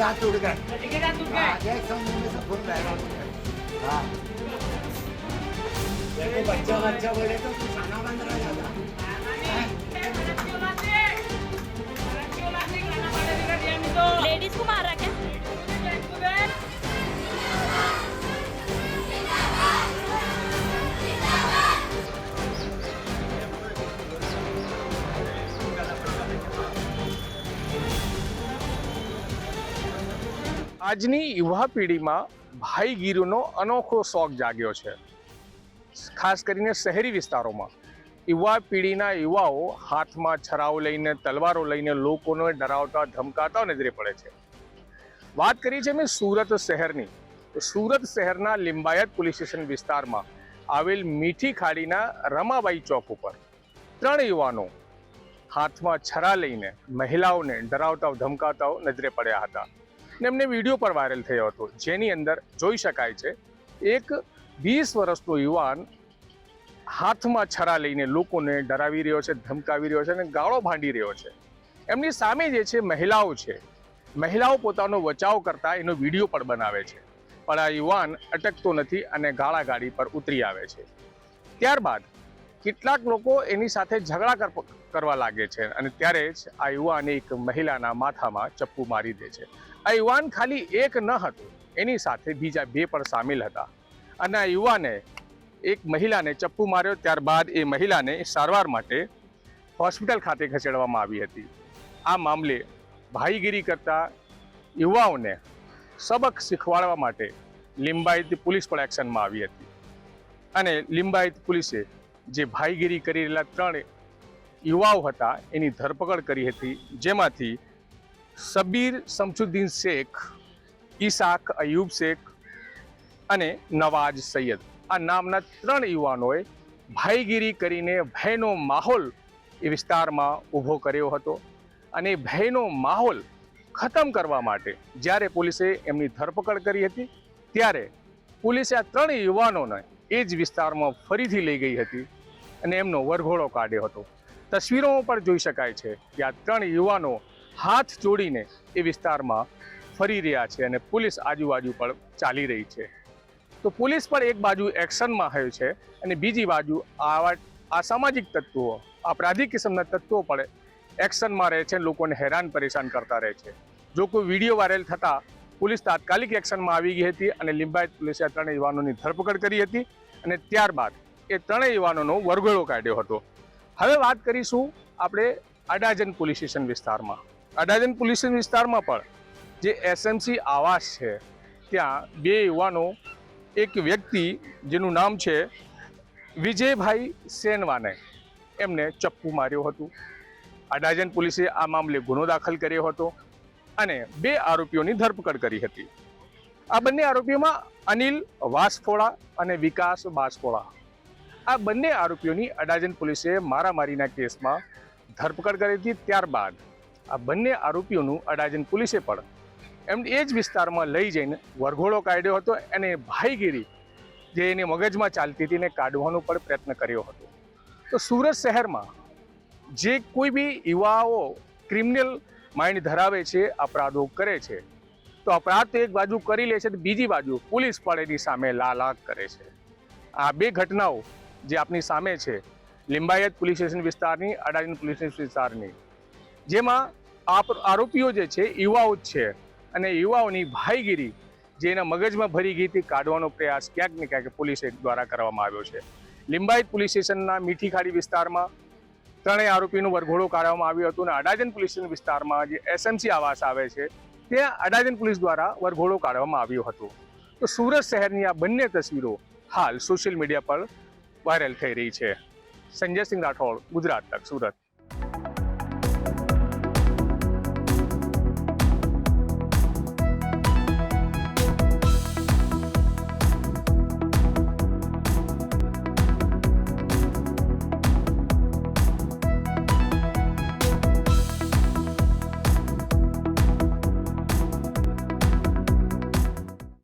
हात जोड काय? बच्चा बच्चा बोले तो खाना बंद रह जाता. આજની યુવા પેઢીમાં ભાઈગીરીનો અનોખો શોખ જાગ્યો છે. ખાસ કરીને શહેરી વિસ્તારોમાં. યુવા પેઢીના યુવાઓ હાથમાં છરાઓ લઈને, તલવારો લઈને લોકોને ડરાવતા, ધમકાતા નજરે પડે છે. વાત કરી છે મેં સુરત શહેરની, તો સુરત શહેરના લિંબાયત પોલીસ સ્ટેશન વિસ્તારમાં આવેલ મીઠી ખાડીના રમાબાઈ ચોક ઉપર ત્રણ યુવાનો હાથમાં છરા લઈને મહિલાઓને ડરાવતા ધમકાતા નજરે પડ્યા હતા. ને એમને વીડિયો પર વાયરલ થયો હતો. જેની અંદર જોઈ શકાય છે, એક વીસ વર્ષનો યુવાન હાથમાં છરા લઈને લોકોને ડરાવી રહ્યો છે, ધમકાવી રહ્યો છે અને ગાળો ભાંડી રહ્યો છે. એમની સામે જે છે, મહિલાઓ છે. મહિલાઓ પોતાનો બચાવ કરતા એનો વીડિયો પણ બનાવે છે. પણ આ યુવાન અટકતો નથી અને ગાળાગાડી પર ઉતરી આવે છે. ત્યારબાદ કેટલાક લોકો એની સાથે ઝઘડા કર- કરવા લાગે છે અને ત્યારે જ આ યુવાન એક મહિલાના માથામાં ચપ્પુ મારી દે છે. આ યુવાન ખાલી એક ન હતું, એની સાથે બીજા બે પણ સામેલ હતા. અને આ યુવાને એક મહિલાને ચપ્પુ માર્યો, ત્યારબાદ એ મહિલાને સારવાર માટે હોસ્પિટલ ખાતે ખસેડવામાં આવી હતી. આ મામલે ભાઈગીરી કરતા યુવાઓને સબક શીખવાડવા માટે લિંબાયત પોલીસ પણ એક્શનમાં આવી હતી. અને લિંબાયત પોલીસે જે ભાઈગીરી કરી રહેલા ત્રણ યુવાઓ હતા, એની ધરપકડ કરી હતી. જેમાંથી સબીર શમસુદ્દીન શેખ ઈસાક અયુબ શેખ અને નવાજ સૈયદ. આ નામના ત્રણ યુવાનોએ ભાઈગીરી કરીને ભયનો માહોલ એ વિસ્તારમાં ઊભો કર્યો હતો અને ભયનો માહોલ ખતમ કરવા માટે જ્યારે પોલીસે એમની ધરપકડ કરી હતી, ત્યારે પોલીસે આ ત્રણ યુવાનોને એ જ વિસ્તારમાં ફરીથી લઈ ગઈ હતી. અને એમનો વરઘોડો કાઢ્યો હતો. તસવીરો પણ જોઈ શકાય છે કે આ ત્રણ યુવાનો હાથ જોડીને એ વિસ્તારમાં ફરી રહ્યા છે અને પોલીસ આજુબાજુ પણ ચાલી રહી છે. તો પોલીસ પણ એક બાજુ એક્શનમાં હોય છે અને બીજી બાજુ આવા અસામાજિક તત્વો આપરાધિક કિસ્મના તત્વો પણ એક્શનમાં રહે છે લોકોને હેરાન પરેશાન કરતા રહે છે. જો કોઈ વીડિયો વાયરલ થતાં પોલીસ તાત્કાલિક એક્શનમાં આવી ગઈ હતી અને લિંબાયત પોલીસે આ ત્રણ યુવાનોની ધરપકડ કરી હતી અને ત્યારબાદ એ ત્રણેય યુવાનોનો વરઘોડો કાઢ્યો હતો. હવે વાત કરીશું આપણે અડાજન પોલીસ સ્ટેશન વિસ્તારમાં. અડાજન પોલીસ સ્ટેશન વિસ્તારમાં પણ જે એસએમસી આવાસ છે, ત્યાં બે યુવાનો, એક વ્યક્તિ જેનું નામ છે વિજયભાઈ સેનવાને એમને ચપ્પુ માર્યો હતું. અડાજન પોલીસે આ મામલે ગુનો દાખલ કર્યો હતો અને બે આરોપીઓની ધરપકડ કરી હતી. આ બંને આરોપીઓમાં અનિલ વાસફોડા અને વિકાસ બાસફોડા આ બંને આરોપીઓની અડાજન પોલીસે મારામારીના કેસમાં ધરપકડ કરી હતી ત્યારબાદ આ બંને આરોપીઓનું અડાજન પોલીસે પણ એમ એ જ વિસ્તારમાં લઈ જઈને વરઘોડો કાઢ્યો હતો અને ભાઈગીરી જે એની મગજમાં ચાલતી હતી એને કાઢવાનો પણ પ્રયત્ન કર્યો હતો. તો સુરત શહેરમાં જે કોઈ બી યુવાઓ ક્રિમિનલ માઇન્ડ ધરાવે છે, અપરાધો કરે છે, તો અપરાધ તો એક બાજુ કરી લે છે, તો બીજી બાજુ પોલીસ પણ એની સામે લાલાક કરે છે. આ બે ઘટનાઓ જે આપની સામે છે, લિંબાયત પોલીસ સ્ટેશન વિસ્તારની, અડાજણ પોલીસ વિસ્તારની. જેમાં આપ- આરોપીઓ જે છે, યુવાઓ જ છે. અને યુવાઓની ભાઈગીરી જે એના મગજમાં ભરી ગઈ કાઢવાનો પ્રયાસ ક્યાંક ને ક્યાંક પોલીસે દ્વારા કરવામાં આવ્યો છે. લિંબાયત પોલીસ સ્ટેશનના મીઠી ખાડી વિસ્તારમાં ત્રણેય આરોપીનું વરઘોડો કાઢવામાં આવ્યો હતો અને અડાજણ પોલીસ સ્ટેશન વિસ્તારમાં જે એસએમસી આવાસ આવે છે, ત્યાં અડાજણ પોલીસ દ્વારા વરઘોડો કાઢવામાં આવ્યો હતો. તો સુરત શહેરની આ બંને તસવીરો હાલ સોશિયલ મીડિયા પર વાયરલ થઈ રહી છે. સંજય સિંહ રાઠોડ ગુજરાત તક સુરત.